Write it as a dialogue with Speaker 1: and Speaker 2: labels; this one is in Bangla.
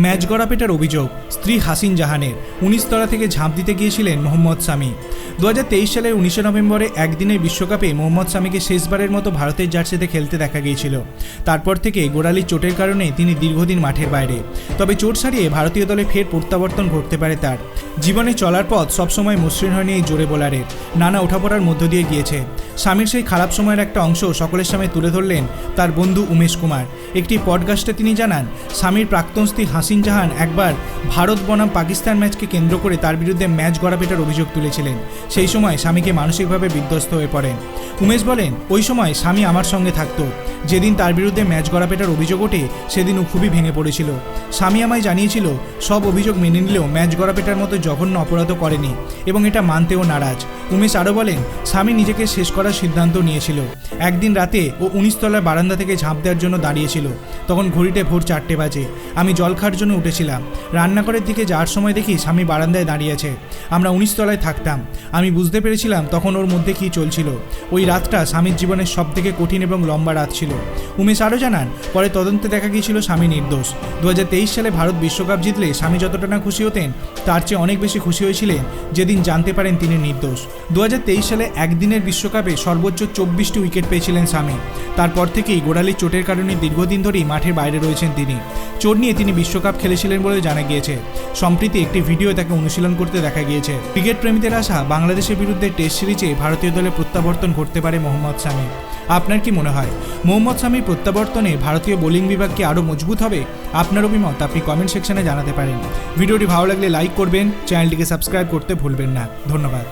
Speaker 1: ম্যাচ গড়াপেটার অভিযোগ, স্ত্রী হাসিন জাহানের। উনিশতলা থেকে ঝাঁপ দিতে গিয়েছিলেন মোহাম্মদ সামি। দু হাজার তেইশ সালের উনিশে নভেম্বরে একদিনের বিশ্বকাপে মোহাম্মদ সামিকে শেষবারের মতো ভারতের জার্সিতে খেলতে দেখা গিয়েছিল। তারপর থেকে গোড়ালির চোটের কারণে তিনি দীর্ঘদিন মাঠের বাইরে। তবে চোট সারিয়ে ভারতীয় দলে ফের প্রত্যাবর্তন ঘটতে পারে তার। জীবনে চলার পথ সবসময় মসৃণ হয়নি এই জোরে বোলারের। নানা ওঠাপড়ার মধ্য দিয়ে গিয়েছে। স্বামীর সেই খারাপ সময়ের একটা অংশ সকলের সামনে তুলে ধরলেন তার বন্ধু উমেশ কুমার। একটি পডকাস্টে তিনি জানান স্বামীর প্রাক্তন স্ত্রী হাসিন জাহান একবার ভারত বনাম পাকিস্তান ম্যাচকে কেন্দ্র করে তার বিরুদ্ধে ম্যাচ গড়াপেটার অভিযোগ তুলেছিলেন। সেই সময় স্বামীকে মানসিকভাবে বিধ্বস্ত হয়ে পড়েন। উমেশ বলেন, ওই সময় স্বামী আমার সঙ্গে থাকতো। যেদিন তার বিরুদ্ধে ম্যাচ গড়াপেটার অভিযোগ ওঠে, সেদিন ও খুবই ভেঙে পড়েছিল। স্বামী আমায় জানিয়েছিল, সব অভিযোগ মেনে নিলেও ম্যাচ গড়াপেটার মতো জঘন্য অপরাধও করেনি, এবং এটা মানতেও নারাজ। উমেশ আরও বলেন, স্বামী নিজেকে শেষ করার সিদ্ধান্ত নিয়েছিল। একদিন রাতে ও উনিশ তলার বারান্দা থেকে ঝাঁপ দেওয়ার জন্য দাঁড়িয়েছিল। তখন ঘড়িতে ভোর চারটে বাজে। আমি জল খাওয়ার জন্য উঠেছিলাম। রান্নাঘরের দিকে যাওয়ার সময় দেখি স্বামী বারান্দায় দাঁড়িয়ে আছে। আমরা উনিশতলায় থাকতাম। আমি বুঝতে পেরেছিলাম তখন ওর মধ্যে কী চলছিল। ওই রাতটা স্বামীর জীবনের সব থেকে কঠিন এবং লম্বা রাত ছিল। উমেশ আরও জানান, পরে তদন্তে দেখা গিয়েছিল স্বামী নির্দোষ। দুহাজার তেইশ সালে ভারত বিশ্বকাপ জিতলে স্বামী যতটা না খুশি হতেন, তার চেয়ে অনেক বেশি খুশি হয়েছিলেন যেদিন জানতে পারেন তিনি নির্দোষ। দুহাজার তেইশ সালে একদিনের বিশ্বকাপে সর্বোচ্চ চব্বিশটি উইকেট পেয়েছিলেন স্বামী। তারপর থেকেই গোড়ালির চোটের কারণে দীর্ঘদিন ধরেই মাঠের বাইরে রয়েছেন তিনি। চোট নিয়ে তিনি বিশ্বকাপ খেলেছিলেন বলে জানা গিয়েছে। সম্প্রতি একটি ভিডিও তাকে অনুশীলন করতে দেখা গিয়েছে। ক্রিকেট প্রেমীদের আশা বাংলাদেশের বিরুদ্ধে টেস্ট সিরিজে ভারতীয় দলে প্রত্যাবর্তন ঘটতে পারে মোহাম্মদ শামি আপনার কি মনে হয়? মোহাম্মদ শামির প্রত্যাবর্তনে ভারতীয় বোলিং বিভাগ কি আরও মজবুত হবে? আপনার অভিমত আপনি কমেন্ট সেকশনে জানাতে পারেন। ভিডিওটি ভালো লাগলে লাইক করবেন, চ্যানেলটিকে সাবস্ক্রাইব করতে ভুলবেন না। ধন্যবাদ।